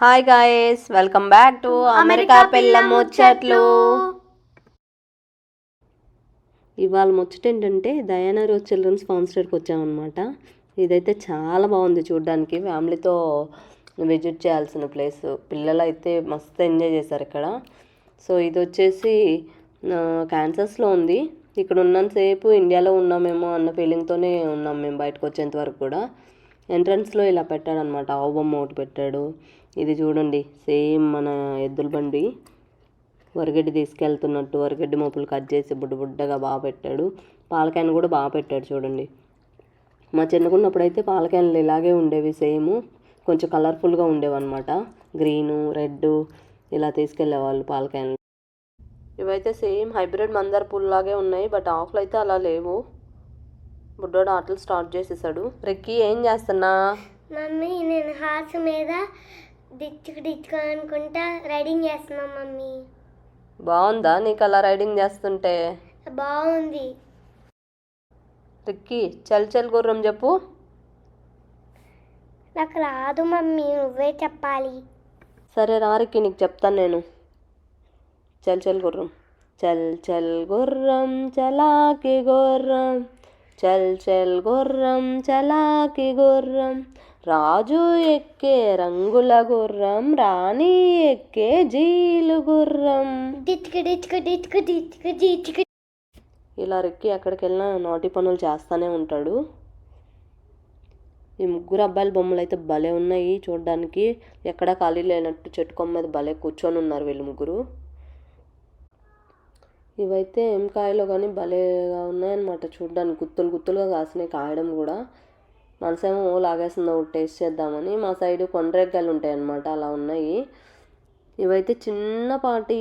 Hi guys welcome back to America పిల్ల ముచ్చట్లు ఇవాళ ముచ్చట ఏంటంటే దయానా రోజ్ చిల్డ్రన్స్ స్టేర్కి వచ్చామన్నమాట. ఇదైతే చాలా బాగుంది చూడడానికి. ఫ్యామిలీతో విజిట్ చేయాల్సిన ప్లేస్ పిల్లలు అయితే మస్తు ఎంజాయ్ చేశారు ఇక్కడ. సో ఇది వచ్చేసి క్యాన్సర్స్లో ఉంది. ఇక్కడ ఉన్నంతసేపు ఇండియాలో ఉన్నామేమో అన్న ఫీలింగ్తోనే ఉన్నాం మేము బయటకు వచ్చేంత వరకు కూడా. ఎంట్రన్స్లో ఇలా పెట్టాడనమాట. ఆవు బొమ్మ ఒకటి పెట్టాడు. ఇది చూడండి. సేమ్ మన ఎద్దుల బండి. వరిగడ్డి తీసుకెళ్తున్నట్టు వరిగడ్డి మోపులు కట్ చేసి బుడ్డ బుడ్డగా బాగా పెట్టాడు. పాలకాయను కూడా బాగా పెట్టాడు చూడండి. మా చిన్నకున్నప్పుడైతే పాలకాయలు ఇలాగే ఉండేవి సేమ్. కొంచెం కలర్ఫుల్గా ఉండేవన్నమాట. గ్రీను రెడ్ ఇలా తీసుకెళ్ళేవాళ్ళు పాలకాయలు. ఇవైతే సేమ్ హైబ్రిడ్ మందార పూల్లాగే ఉన్నాయి. బట్ ఆకులు అయితే అలా లేవు. బుడ్డోడు ఆటలు స్టార్ట్ చేసేసాడు. రెక్కి ఏం చేస్తున్నా? మమ్మీ నేను హార్స్ మీద డిచ్చుకు డిచ్చుకు అనుకుంటా రైడింగ్ చేస్తున్నాం మమ్మీ. బాగుందా నీకు అలా రైడింగ్ చేస్తుంటే? బాగుంది. రిక్కి చల్ చల్ గుర్రం చెప్పు. నాకు రాదు మమ్మీ నువ్వే చెప్పాలి. సరే రా రిక్కి నీకు చెప్తాను నేను. చల్ చల్ గుర్రం. చల్ చల్ గుర్రం చలాకి గుర్రం. చల్ చల్ గుర్రం చలాకి గుర్రం రాజు ఎక్కే రంగుల గుర్రం రాణి ఎక్కే జీలు గుర్రం. ఇలా రెక్కి ఎక్కడికి వెళ్ళినా నాటి పనులు చేస్తూనే ఉంటాడు. ఈ ముగ్గురు అబ్బాయిల బొమ్మలు అయితే భలే ఉన్నాయి చూడడానికి. ఎక్కడా ఖాళీ లేనట్టు చెట్టు కొమ్మ మీద భలే కూర్చొని ఉన్నారు వీళ్ళు ముగ్గురు. ఇవైతే ఏం కాయలో కానీ భలేగా ఉన్నాయన్నమాట చూడ్డానికి. గుత్తులు గుత్తులుగా కాసినాయి కాయడం కూడా. మనసేమో లాగేస్తుందో ఒకటి టేస్ట్ చేద్దామని. మా సైడ్ కొండ్రెగ్గాయలు ఉంటాయి అన్నమాట అలా ఉన్నాయి. ఇవైతే చిన్నపాటి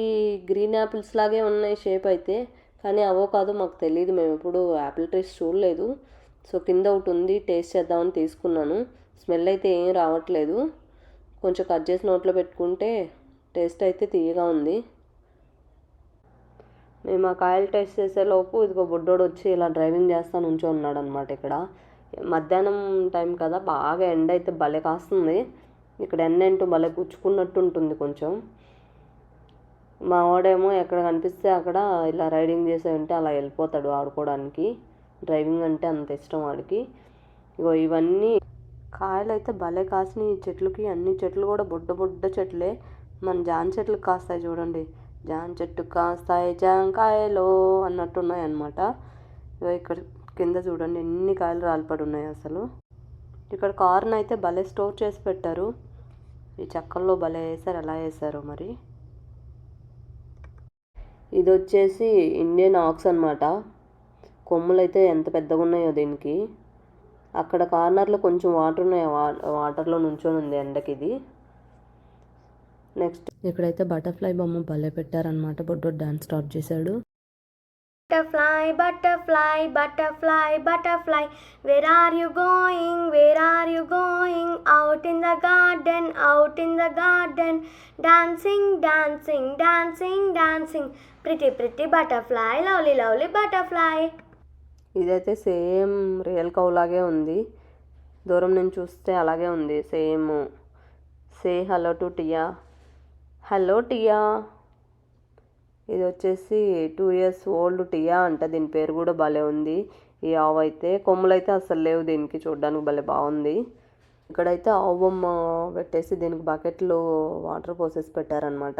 గ్రీన్ యాపిల్స్ లాగే ఉన్నాయి షేప్ అయితే కానీ అవో కాదు మాకు తెలియదు మేము ఎప్పుడు యాపిల్ ట్రీస్ చూడలేదు. సో కింద ఒకటి ఉంది టేస్ట్ చేద్దామని తీసుకున్నాను. స్మెల్ అయితే ఏం రావట్లేదు. కొంచెం కట్ చేసి నోట్లో పెట్టుకుంటే టేస్ట్ అయితే తీయగా ఉంది. మేము ఆ కాయలు టెస్ట్ చేసేలోపు ఇదిగో బుడ్డోడు వచ్చి ఇలా డ్రైవింగ్ చేస్తా నుంచో ఉన్నాడు అనమాట ఇక్కడ. మధ్యాహ్నం టైం కదా బాగా ఎండ అయితే భలే కాస్తుంది. ఇక్కడ ఎండ ఏంటో భలే పుచ్చుకున్నట్టు ఉంటుంది కొంచెం. మా వాడేమో ఎక్కడ కనిపిస్తే అక్కడ ఇలా రైడింగ్ చేసే ఉంటే అలా వెళ్ళిపోతాడు ఆడుకోవడానికి. డ్రైవింగ్ అంటే అంత ఇష్టం వాడికి. ఇగో ఇవన్నీ కాయలు అయితే భలే కాసినాయి. ఈ చెట్లకి అన్ని చెట్లు కూడా బుడ్డ బుడ్డ చెట్లే. మన జాన్ చెట్లు కాస్తాయి చూడండి. జాన్ చెట్టు కాస్తాయి జాంకాయలు అన్నట్టు అనమాట ఇగో ఇక్కడ కింద చూడండి ఎన్ని కాయలు రాలిపడి ఉన్నాయి అసలు. ఇక్కడ కార్న్ అయితే భలే స్టోర్ చేసి పెట్టారు. ఈ చెక్కల్లో భలే వేసారు ఎలా వేసారో మరి. ఇది వచ్చేసి ఇండియన్ ఆక్స్ అనమాట కొమ్ములు అయితే ఎంత పెద్దగా ఉన్నాయో దీనికి. అక్కడ కార్నర్లో కొంచెం వాటర్ ఉన్నాయి వా వాటర్లో నుంచొని ఉంది ఎండకి ఇది నెక్స్ట్ ఇక్కడైతే బటర్ఫ్లై బొమ్మ పల్లె పెట్టారనమాట బొడ్డు డాన్స్ స్టార్ట్ చేశాడు. Butterfly butterfly butterfly butterfly where are you going where are you going out in the garden out in the garden dancing dancing dancing dancing pretty pretty butterfly lovely lovely butterfly ఇదైతే same real కౌలాగే ఉంది. దూరం నుంచి చూస్తే అలాగే ఉంది. Same. Say hello to Tia hello Tia. ఇది వచ్చేసి టూ ఇయర్స్ ఓల్డ్ టియా అంట దీని పేరు కూడా భలే ఉంది. ఈ ఆవు అయితే కొమ్ములు అయితే అసలు లేవు దీనికి చూడడానికి భలే బాగుంది. ఇక్కడైతే ఆవు బొమ్మ పెట్టేసి దీనికి బకెట్లో వాటర్ పోసేసి పెట్టారనమాట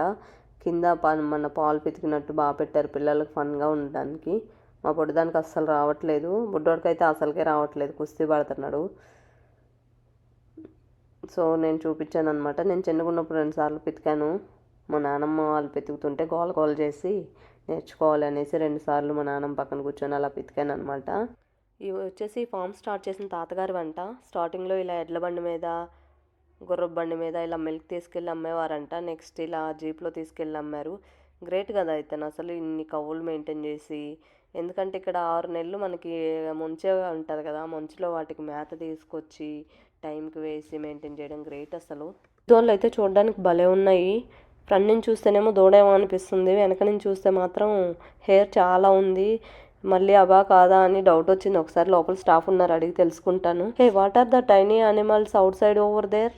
కింద మన పాలు పితికినట్టు బాగా పెట్టారు పిల్లలకు ఫన్గా ఉండడానికి. మా పొడిదానికి అస్సలు రావట్లేదు. బుడ్డోడికి అయితే అసలుకే రావట్లేదు. కుస్తీ పడుతున్నాడు. సో నేను చూపించాను అనమాట నేను చిన్నగున్నప్పుడు రెండుసార్లు పితికాను. మా నానమ్మ వాళ్ళు పెతుకుతుంటే గోల గోల చేసి నేర్చుకోవాలి అనేసి రెండుసార్లు మా నాన్నమ్మ పక్కన కూర్చొని అలా పితికాను అనమాట ఇవి వచ్చేసి ఫామ్ స్టార్ట్ చేసిన తాతగారి వంట. స్టార్టింగ్లో ఇలా ఎడ్ల బండి మీద గుర్రపు బండి మీద ఇలా మిల్క్ తీసుకెళ్ళి అమ్మేవారంట. నెక్స్ట్ ఇలా జీప్లో తీసుకెళ్ళి అమ్మారు. గ్రేట్ కదా ఇతను. అసలు ఇన్ని కవ్వులు మెయింటైన్ చేసి ఎందుకంటే ఇక్కడ ఆరు నెలలు మనకి ముంచే ఉంటుంది కదా. మంచులో వాటికి మేత తీసుకొచ్చి టైంకి వేసి మెయింటైన్ చేయడం గ్రేట్ అసలు. దోళ్ళు అయితే చూడడానికి భలే ఉన్నాయి. ఫ్రంట్ నుంచి చూస్తేనేమో దూడేమో అనిపిస్తుంది వెనక నుంచి చూస్తే మాత్రం హెయిర్ చాలా ఉంది మళ్ళీ అవా కాదా అని డౌట్ వచ్చింది ఒకసారి లోపల స్టాఫ్ ఉన్నారు అడిగి తెలుసుకుంటాను hey what are the tiny animals outside over there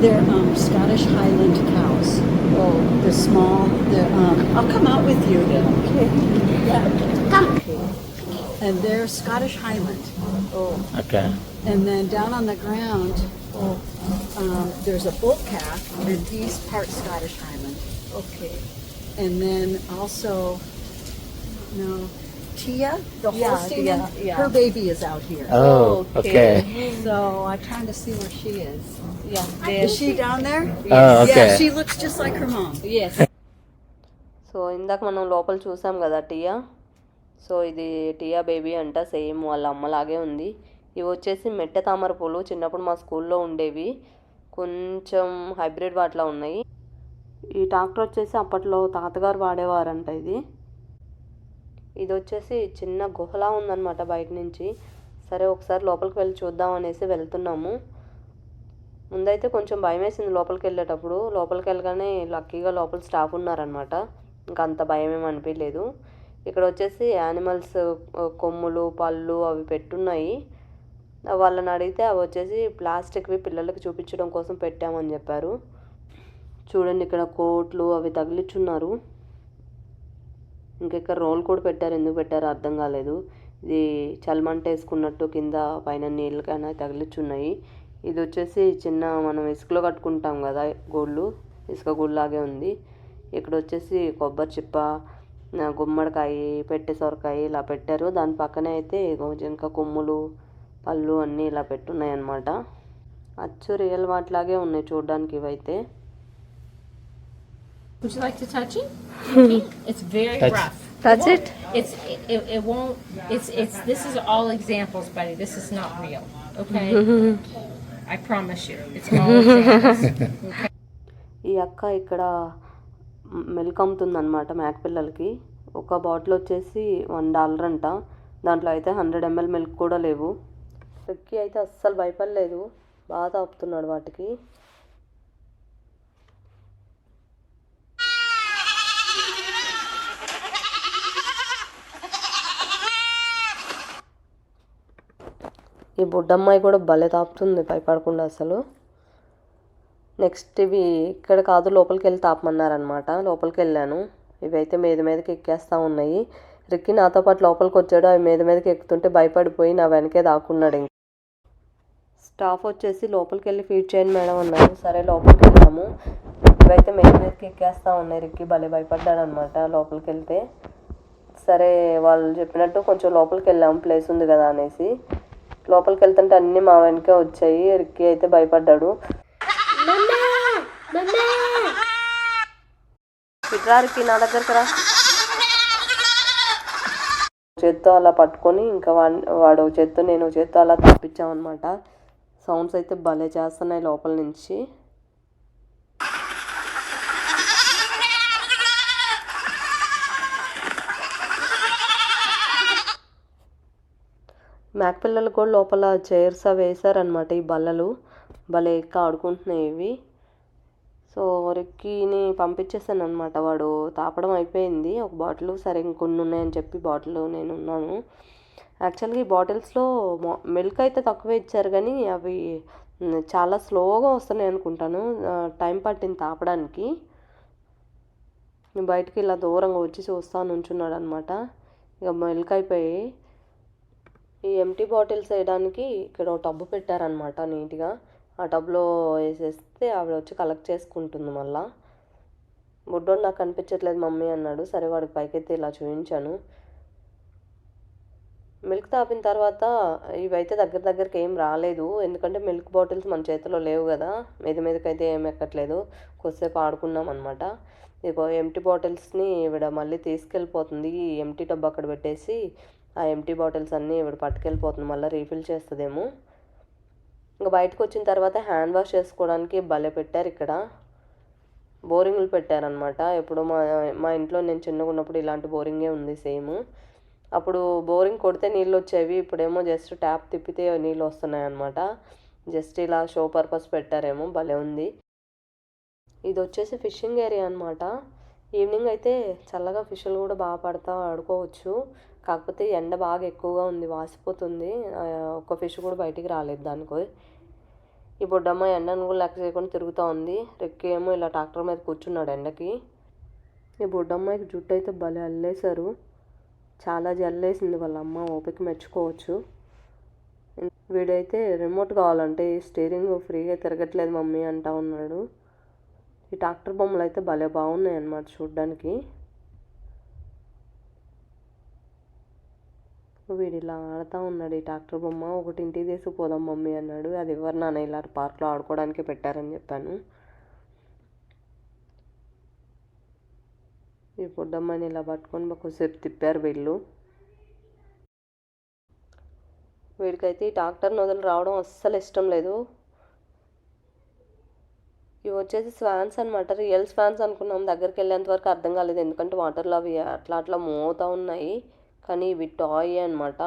They're um, Scottish Highland the small. The, um, I'll come out with you. Yeah. Come. And they're Scottish Highland. Okay. And then down on the ground, um, there's a bull calf, and he's part Scottish Highland. Okay And then also, no, Tia, the Yeah, Holstein, yeah, yeah. her baby is out here. Oh, Okay. okay. So I'm trying to see where she is. Yeah Is she down there? Oh, okay. Yeah, she looks just like her mom. Yes so ఇందాక మనం లోపల చూసాం కదా టియా so ఇది టియా baby అంట same వాళ్ళ అమ్మలాగే ఉంది ఇవి వచ్చేసి మెట్టె తామర పూలు చిన్నప్పుడు మా స్కూల్లో ఉండేవి కొంచెం హైబ్రిడ్ వాటిలో ఉన్నాయి ఈ ట్రాక్టర్ వచ్చేసి అప్పట్లో తాతగారు వాడేవారంట ఇది. ఇది వచ్చేసి చిన్న గుహలా ఉందన్నమాట బయట నుంచి. సరే ఒకసారి లోపలికి వెళ్ళి చూద్దాం అనేసి వెళ్తున్నాము. ముందైతే కొంచెం భయం వేసింది లోపలికి వెళ్ళేటప్పుడు. లోపలికి వెళ్ళగానే లక్కీగా లోపల స్టాఫ్ ఉన్నారనమాట ఇంకా అంత భయం ఏమి అనిపించలేదు ఇక్కడ వచ్చేసి యానిమల్స్ కొమ్ములు పళ్ళు అవి పెట్టున్నాయి. వాళ్ళని అడిగితే అవి వచ్చేసి ప్లాస్టిక్వి పిల్లలకి చూపించడం కోసం పెట్టామని చెప్పారు. చూడండి ఇక్కడ కోట్లు అవి తగిలిచ్చున్నారు. ఇంకెక్కడ రోల్ కూడా పెట్టారు ఎందుకు పెట్టారో అర్థం కాలేదు. ఇది చల్మంట వేసుకున్నట్టు కింద పైన నీళ్ళు కానీ తగిలిచ్చున్నాయి. ఇది వచ్చేసి చిన్న మనం ఇసుకలో కట్టుకుంటాం కదా గోళ్ళు ఇసుక గుళ్ళలాగే ఉంది. ఇక్కడ వచ్చేసి కొబ్బరి చిప్ప గుమ్మడికాయ పెట్టె సొరకాయ ఇలా పెట్టారు. దాని పక్కనే అయితే జింక ఇంకా కొమ్ములు పళ్ళు అన్నీ ఇలా పెట్టున్నాయి అన్నమాట అచ్చు రియల్ వాటిలాగే ఉన్నాయి చూడడానికి ఇవైతే. Would you like to touch it? it's very Touch. rough. Touch it It's it, it, it won't. It's it's. This is all examples, buddy. This is not real. Okay. I promise you, it's all examples. ఈ అక్క ఇక్కడ milk అమ్ముతుందన్నమాట మేక పిల్లలకి ఒక bottle వచ్చేసి one dollar అంట దాంట్లో అయితే హండ్రెడ్ ఎంఎల్ మిల్క్ కూడా లేవు రిక్కీ అయితే అస్సలు భయపడలేదు బాగా తాపుతున్నాడు వాటికి ఈ బుడ్డమ్మాయి కూడా భలే తాపుతుంది భయపడకుండా అసలు. నెక్స్ట్ ఇవి ఇక్కడ కాదు లోపలికి వెళ్ళి తాపమన్నారనమాట లోపలికి వెళ్ళాను ఇవైతే మీద మీదకి ఎక్కేస్తూ ఉన్నాయి. రిక్కి నాతో పాటు లోపలికి వచ్చాడు అవి మీద మీదకి ఎక్కుతుంటే భయపడిపోయి నా వెనకే దాక్కున్నాడు ఇంక. స్టాఫ్ వచ్చేసి లోపలికి వెళ్ళి ఫీడ్ చేయండి మేడం అన్నారు. సరే లోపలికి వెళ్ళాము ఇవైతే మీద మీదకి ఎక్కేస్తూ ఉన్నాయి. రిక్కి భలే భయపడ్డాడు అనమాట లోపలికి వెళ్తే సరే వాళ్ళు చెప్పినట్టు కొంచెం లోపలికి వెళ్ళాము ప్లేస్ ఉంది కదా అనేసి. లోపలికి వెళ్తుంటే అన్నీ మా వెనకే వచ్చాయి. రిక్కి అయితే భయపడ్డాడు. ఇట్రారికి నా దగ్గరకు రా. చేత్తో అలా పట్టుకొని ఇంకా వాడి చేత్తో నేను చేత్తో అలా తప్పించామన్నమాట. సౌండ్స్ అయితే భలే చేస్తున్నాయి లోపల నుంచి. మేకపిల్లలు కూడా లోపల చైర్స్ అవి వేసారనమాట ఈ బల్లలు. భలే ఎక్క ఆడుకుంటున్నాయి ఇవి. సో రిక్కీని పంపించేసాను అనమాట వాడు. తాపడం అయిపోయింది. ఒక బాటిల్ సరే ఇంకొన్ని ఉన్నాయని చెప్పి బాటిల్ నేను ఉన్నాను. యాక్చువల్గా ఈ బాటిల్స్లో మిల్క్ అయితే తక్కువే ఇచ్చారు కానీ అవి చాలా స్లోగా వస్తున్నాయి అనుకుంటాను. టైం పట్టింది తాపడానికి. బయటికి ఇలా దూరంగా వచ్చి చూస్తా నుంచున్నాడు అనమాట ఇక మిల్క్ అయిపోయి ఈ ఎంటీ బాటిల్స్ వేయడానికి ఇక్కడ ఒక టబ్బు పెట్టారనమాట నీట్గా. ఆ టబ్లో వేసేస్తే ఆవిడ వచ్చి కలెక్ట్ చేసుకుంటుంది మళ్ళా. బుడ్డోడు నాకు కనిపించట్లేదు మమ్మీ అన్నాడు. సరే వాడికి పైకెత్తి ఇలా చూపించాను. మిల్క్ తాపిన తర్వాత ఇవైతే దగ్గర దగ్గరికి ఏం రాలేదు. ఎందుకంటే మిల్క్ బాటిల్స్ మన చేతిలో లేవు కదా. మీద మీదకైతే ఏం ఎక్కట్లేదు. కొద్దిసేపు ఆడుకున్నాం అనమాట ఇక ఎంటీ బాటిల్స్ని ఈవిడ మళ్ళీ తీసుకెళ్ళిపోతుంది. ఈ ఎంటీ టబ్ అక్కడ పెట్టేసి ఆ ఎంటీ బాటిల్స్ అన్నీ ఇవి పట్టుకెళ్ళిపోతుంది మళ్ళీ రీఫిల్ చేస్తుందేమో. ఇంకా బయటకు వచ్చిన తర్వాత హ్యాండ్ వాష్ చేసుకోవడానికి భలే పెట్టారు ఇక్కడ. బోరింగ్లు పెట్టారనమాట ఎప్పుడు మా మా ఇంట్లో నేను చిన్నగా ఉన్నప్పుడు ఇలాంటి బోరింగే ఉంది సేమ్ అప్పుడు బోరింగ్ కొడితే నీళ్ళు వచ్చేవి ఇప్పుడేమో జస్ట్ ట్యాప్ తిప్పితే నీళ్ళు వస్తున్నాయి అనమాట జస్ట్ ఇలా షో పర్పస్ పెట్టారేమో భలే ఉంది. ఇది వచ్చేసి ఫిషింగ్ ఏరియా అనమాట ఈవినింగ్ అయితే చల్లగా ఫిష్లు కూడా బాగా పడతా ఆడుకోవచ్చు. కాకపోతే ఎండ బాగా ఎక్కువగా ఉంది వాసిపోతుంది. ఒక్క ఫిష్ కూడా బయటికి రాలేదు దానికో. ఈ బుడ్డమ్మ ఎండను కూడా లెక్క చేయకుండా తిరుగుతూ ఉంది. రెక్కేమో ఏమో ఇలా ట్రాక్టర్ మీద కూర్చున్నాడు ఎండకి. ఈ బుడ్డమ్మాయికి జుట్టు అయితే భలే అల్లేశారు. చాలా జల్లేసింది వాళ్ళ అమ్మ ఓపిక మెచ్చుకోవచ్చు. వీడైతే రిమోట్ కావాలంటే ఈ స్టీరింగ్ ఫ్రీగా తిరగట్లేదు మమ్మీ అంటా ఉన్నాడు. ఈ ట్రాక్టర్ బొమ్మలు అయితే భలే బాగున్నాయి అన్నమాట చూడ్డానికి. వీడు ఇలా ఆడుతూ ఉన్నాడు ఈ ట్రాక్టర్ బొమ్మ. ఒకటి ఇంటికి తీసుకుపోదాం మమ్మీ అన్నాడు. అది ఎవరు నాన్న ఇలా పార్క్లో ఆడుకోవడానికి పెట్టారని చెప్పాను. ఈ బుడ్డమ్మని ఇలా పట్టుకొని కొద్దిసేపు తిప్పారు వీళ్ళు. వీడికైతే ఈ ట్రాక్టర్ని వదిలి రావడం అస్సలు ఇష్టం లేదు. ఇవి వచ్చేసి స్వాన్స్ అనమాట రియల్ స్వాన్స్ అనుకున్నాం. దగ్గరికి వెళ్ళేంత వరకు అర్థం కాలేదు. ఎందుకంటే వాటర్లో అవి అట్లా అట్లా మూవ్ ఉన్నాయి. కానీ ఇవి టాయ్ అనమాట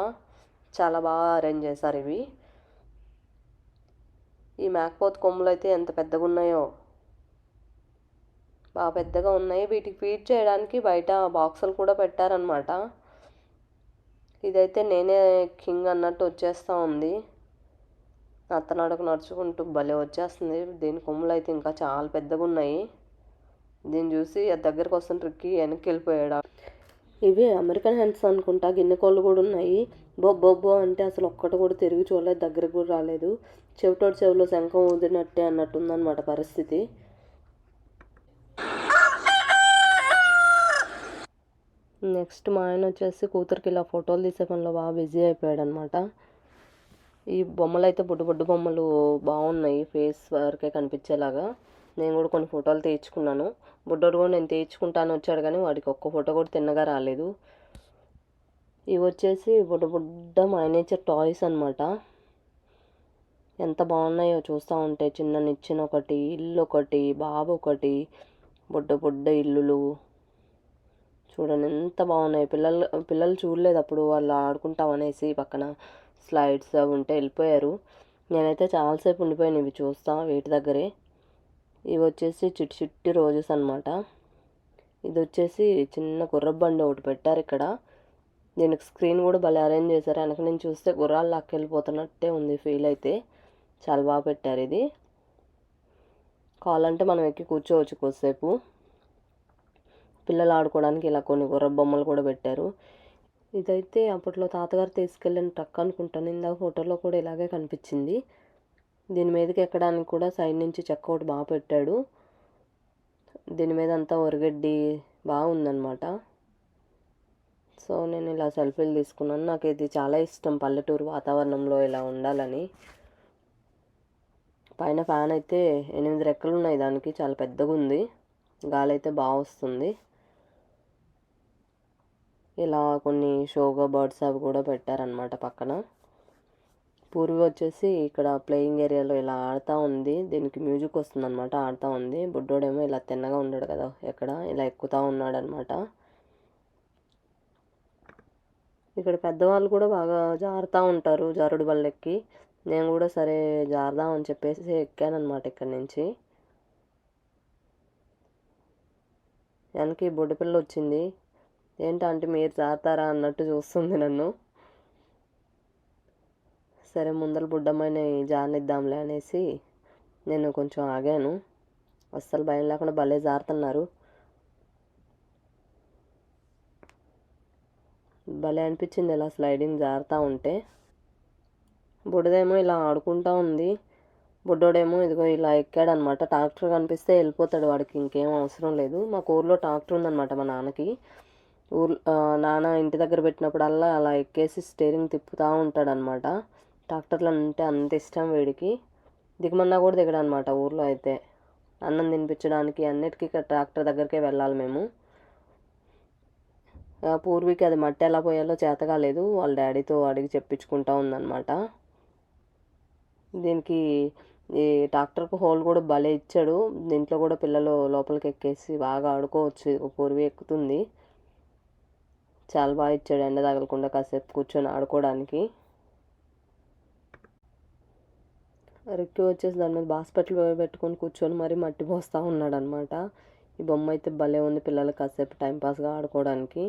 చాలా బాగా అరేంజ్ చేశారు ఇవి. ఈ మేకపోత్ కొమ్ములు అయితే ఎంత పెద్దగా ఉన్నాయో. బాగా పెద్దగా ఉన్నాయి. వీటికి ఫీడ్ చేయడానికి బయట బాక్సులు కూడా పెట్టారనమాట ఇదైతే నేనే కింగ్ అన్నట్టు వచ్చేస్తూ ఉంది. అత్తనాడకు నడుచుకుంటూ భలే వచ్చేస్తుంది. దీని కొమ్ములు అయితే ఇంకా చాలా పెద్దగా ఉన్నాయి. దీన్ని చూసి అది దగ్గరకు వస్తుంటే వెనక్కి వెళ్ళిపోయాడు. ఇవి అమెరికన్ హ్యాండ్స్ అనుకుంటా. గిన్నె కోళ్ళు కూడా ఉన్నాయి. బొబ్బొబ్బో అంటే అసలు ఒక్కటి కూడా తిరిగి చూడలేదు. దగ్గరకు కూడా రాలేదు. చెవిటోడు చెవిలో శంఖం ఊదినట్టే అన్నట్టుందన్నమాట పరిస్థితి. నెక్స్ట్ మా ఆయన వచ్చేసి కూతురికి ఇలా ఫోటోలు తీసే పనిలో బాగా బిజీ అయిపోయాడు అనమాట ఈ బొమ్మలు అయితే బుడ్డు బుడ్డు బొమ్మలు బాగున్నాయి. ఫేస్ వరకే కనిపించేలాగా. నేను కూడా కొన్ని ఫోటోలు తీయించుకున్నాను బుడ్డోడు కూడా నేను తీయించుకుంటాను వచ్చాడు కానీ వాడికి ఒక్క ఫోటో కూడా తిన్నగా రాలేదు. ఇవి వచ్చేసి బుడ్డ బుడ్డ మైనేచర్ టాయ్స్ అనమాట ఎంత బాగున్నాయో చూస్తూ ఉంటే. చిన్న నిచ్చిన ఒకటి ఇల్లు ఒకటి బాబు ఒకటి బుడ్డ బుడ్డ ఇల్లులు. చూడండి ఎంత బాగున్నాయి. పిల్లలు పిల్లలు చూడలేదు అప్పుడు వాళ్ళు ఆడుకుంటాం అనేసి పక్కన స్లైడ్స్ అవి ఉంటే వెళ్ళిపోయారు. నేనైతే చాలాసేపు ఉండిపోయాను ఇవి చూస్తా వీటి దగ్గరే. ఇవి వచ్చేసి చిట్టి చిట్టి రోజెస్ అనమాట ఇది వచ్చేసి చిన్న గుర్రబండి ఒకటి పెట్టారు ఇక్కడ. దీనికి స్క్రీన్ కూడా భలే అరేంజ్ చేశారు. వెనక నుంచి చూస్తే గుర్రాలు లాక్కెళ్ళిపోతున్నట్టే ఉంది ఫీల్ అయితే. చాలా బాగా పెట్టారు ఇది. కావాలంటే మనం ఎక్కి కూర్చోవచ్చు కొద్దిసేపు. పిల్లలు ఆడుకోవడానికి ఇలా కొన్ని గుర్ర బొమ్మలు కూడా పెట్టారు. ఇదైతే అప్పట్లో తాతగారు తీసుకెళ్ళిన ట్రక్ అనుకుంటాను ఇందాక ఫోటోలో కూడా ఇలాగే కనిపించింది. దీని మీదకి ఎక్కడానికి కూడా సైడ్ నుంచి చెక్క ఒకటి బాగా పెట్టాడు. దీని మీద అంతా ఒరగడ్డి బాగుందనమాట సో నేను ఇలా సెల్ఫీలు తీసుకున్నాను. నాకు ఇది చాలా ఇష్టం పల్లెటూరు వాతావరణంలో ఇలా ఉండాలని. పైన ఫ్యాన్ అయితే ఎనిమిది రెక్కలు ఉన్నాయి దానికి చాలా పెద్దగా ఉంది. గాలి అయితే బాగా వస్తుంది. ఇలా కొన్ని షోగా బర్డ్స్ అవి కూడా పెట్టారనమాట పక్కన. పూర్వి వచ్చేసి ఇక్కడ ప్లేయింగ్ ఏరియాలో ఇలా ఆడుతూ ఉంది. దీనికి మ్యూజిక్ వస్తుందన్నమాట ఆడుతూ ఉంది. బుడ్డోడేమో ఇలా తిన్నగా ఉన్నాడు కదా ఎక్కడ ఇలా ఎక్కుతూ ఉన్నాడు అనమాట ఇక్కడ పెద్దవాళ్ళు కూడా బాగా జారుతూ ఉంటారు జారుడు బల్లెక్కి. నేను కూడా సరే జారుదాం అని చెప్పేసి ఎక్కానమాట ఇక్కడి నుంచి. వెనక్కి బుడ్డపిల్ల వచ్చింది. ఏంటంటే మీరు జారుతారా అన్నట్టు చూస్తుంది నన్ను. సరే ముందర బుడ్డమ్మని జారనిద్దాంలే అనేసి నేను కొంచెం ఆగాను. అస్సలు భయం లేకుండా భలే జారుతున్నారు. భలే అనిపించింది ఇలా స్లైడింగ్ జారుతూ ఉంటే. బుడ్డదేమో ఇలా ఆడుకుంటూ ఉంది. బుడ్డోడేమో ఇదిగో ఇలా ఎక్కాడనమాట. ట్రాక్టర్ కనిపిస్తే వెళ్ళిపోతాడు వాడికి ఇంకేం అవసరం లేదు. మాకు ఊర్లో ట్రాక్టర్ ఉందన్నమాట మా నాన్నకి. ఊర్ నాన్న ఇంటి దగ్గర పెట్టినప్పుడల్లా అలా ఎక్కేసి స్టీరింగ్ తిప్పుతూ ఉంటాడనమాట. ట్రాక్టర్లు అంటే అంత ఇష్టం వీడికి. దిగమన్నా కూడా దిగడం అనమాట ఊర్లో అయితే. అన్నం తినిపించడానికి అన్నిటికీ ఇక్కడ ట్రాక్టర్ దగ్గరికే వెళ్ళాలి మేము. పూర్వీకి అది మట్టి ఎలా పోయాలో చేత కాలేదు వాళ్ళ డాడీతో అడిగి చెప్పించుకుంటా ఉందన్నమాట. దీనికి ఈ ట్రాక్టర్కు హోల్ కూడా భలే ఇచ్చాడు. దీంట్లో కూడా పిల్లలు లోపలికి ఎక్కేసి బాగా ఆడుకోవచ్చు. పూర్వీ ఎక్కుతుంది. చాలా బాగా ఇచ్చాడు. ఎండ తగలకుండా కాసేపు కూర్చొని ఆడుకోవడానికి. రిక్కి వచ్చేసి దాని మీద బాస్పెట్లు పెట్టుకొని కూర్చొని మరీ మట్టి పోస్తూ ఉన్నాడు అనమాట ఈ బొమ్మ అయితే భలే ఉంది పిల్లలు కాసేపు టైంపాస్గా ఆడుకోవడానికి.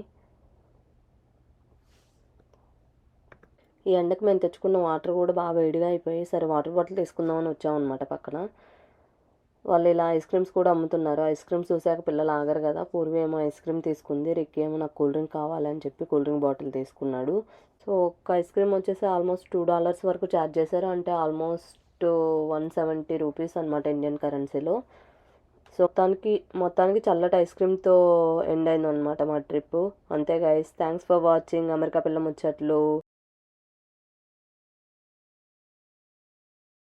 ఈ ఎండకు మేము తెచ్చుకున్న వాటర్ కూడా బాగా వేడిగా అయిపోయి సరే వాటర్ బాటిల్ తీసుకుందామని వచ్చామన్నమాట పక్కన. వాళ్ళు ఇలా ఐస్ క్రీమ్స్ కూడా అమ్ముతున్నారు. ఐస్ క్రీమ్స్ చూసాక పిల్లలు ఆగరు కదా. పూర్వి ఏమో ఐస్ క్రీమ్ తీసుకుంది. రిక్కి ఏమో నాకు కూల్ డ్రింక్ కావాలని చెప్పి కూల్ డ్రింక్ బాటిల్ తీసుకున్నాడు. సో ఒక్క ఐస్ క్రీమ్ వచ్చేసి ఆల్మోస్ట్ టూ డాలర్స్ వరకు ఛార్జ్ చేశారు. అంటే ఆల్మోస్ట్ వన్ సెవెంటీ రూపీస్ అనమాట ఇండియన్ కరెన్సీలో. సో మొత్తానికి మొత్తానికి చల్లటి ఐస్ క్రీమ్తో ఎండ్ అయింది అనమాట మా ట్రిప్ అంతే guys thanks for watching America పిల్ల ముచ్చట్లు.